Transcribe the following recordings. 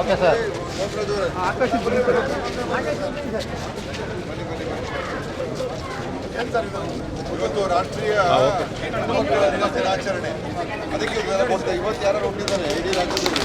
Okay sir. ಇವತ್ತು ರಾಷ್ಟ್ರೀಯ ಹೆಣ್ಣುಮಕ್ಕಳ ದಿನಾಚರಣೆ ಅದಕ್ಕೆ ಇವತ್ತು ಯಾರು ಹೊಂದಿದ್ದಾರೆ ಇಡೀ ರಾಜ್ಯದಲ್ಲಿ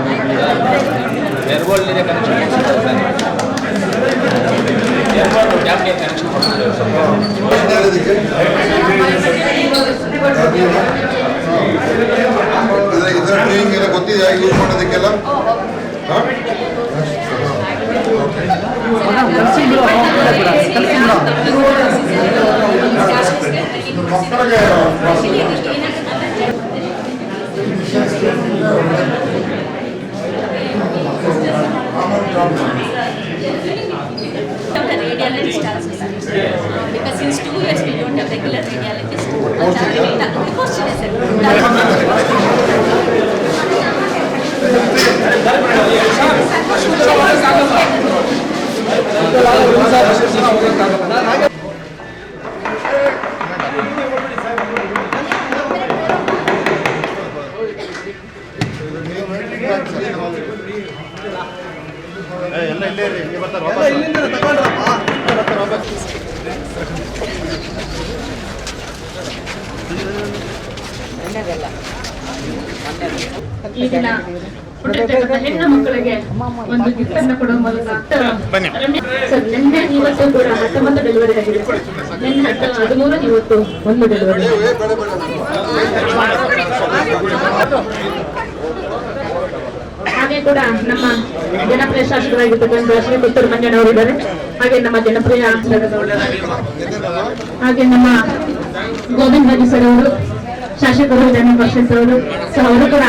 ಇದರ ಇದರ ಟ್ರೈನಿಂಗ್ ಎಲ್ಲ ಗೊತ್ತಿದೆಯಾ? ಯೂಸ್ ಮಾಡೋದಕ್ಕೆಲ್ಲ ಹಾಂ? have regular radiologist. The question is, sir. ಎಲ್ಲ ಇಲ್ಲೇ ಇರಿ ನೀವು ಬರ್ತಾರೆ ಈ ಹೆಣ್ಣು ಮಕ್ಕಳಿಗೆ ಒಂದು ಗಿಫ್ಟ್ ಅನ್ನು ಕೊಡುವ ಮೂಲಕ ಸರ್ ನಿನ್ನೆ ಇವತ್ತು ಕೂಡ ಹತ್ತೊಂಬತ್ತು ಡೆಲಿವರಿ ಆಗಿದೆ. ನಿನ್ನೆ ಹತ್ತ ಹದಿಮೂರು ಇವತ್ತು ಒಂದು ಡೆಲಿವರಿ ಹಾಗೆ ಕೂಡ ನಮ್ಮ ಜನಪ್ರಿಯ ಶಾಸಕರಾಗಿರ್ತಕ್ಕಂಥ ಶ್ರೀ ಪುತ್ತೂರು ಮಂಜಣ್ಣವರಿದ್ದಾರೆ ಹಾಗೆ ನಮ್ಮ ಜನಪ್ರಿಯ ಹಾಗೆ ನಮ್ಮ ಗೋವಿಂದ ಸರ್ ಅವರು. ಶಾಸಕರು ಜನ್ಮ ಪರಿಷತ್ ಅವರು ಸೊ ಅವರು ಕೂಡ.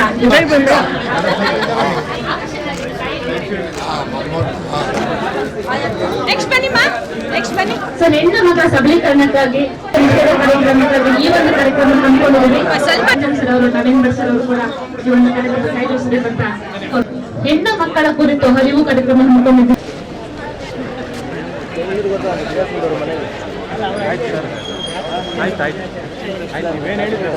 ಸರ್ ಹೆಣ್ಣು ಮಕ್ಕಳ ಸಬಲೀಕರಣಕ್ಕಾಗಿ ಕಾರ್ಯಕ್ರಮಕ್ಕಾಗಿ ಈ ಒಂದು ಕಾರ್ಯಕ್ರಮ ಹಮ್ಮಿಕೊಂಡಿದ್ದೀವಿ. ಸರ್ ಅವರು ನವೀನ್ ಸರ್ ಅವರು ಕೂಡ ಈ ಒಂದು ಕಾರ್ಯಕ್ರಮ ಆಯೋಜಿಸಬೇಕಂತ ಹೆಣ್ಣು ಮಕ್ಕಳ ಕುರಿತು ಹರಿವು ಕಾರ್ಯಕ್ರಮ ಹಮ್ಮಿಕೊಂಡಿದ್ದೀವಿ. ಆಯ್ತು ಆಯ್ತು. ಆಯ್ತು ನೀವೇನು ಹೇಳಿದ್ರೆ?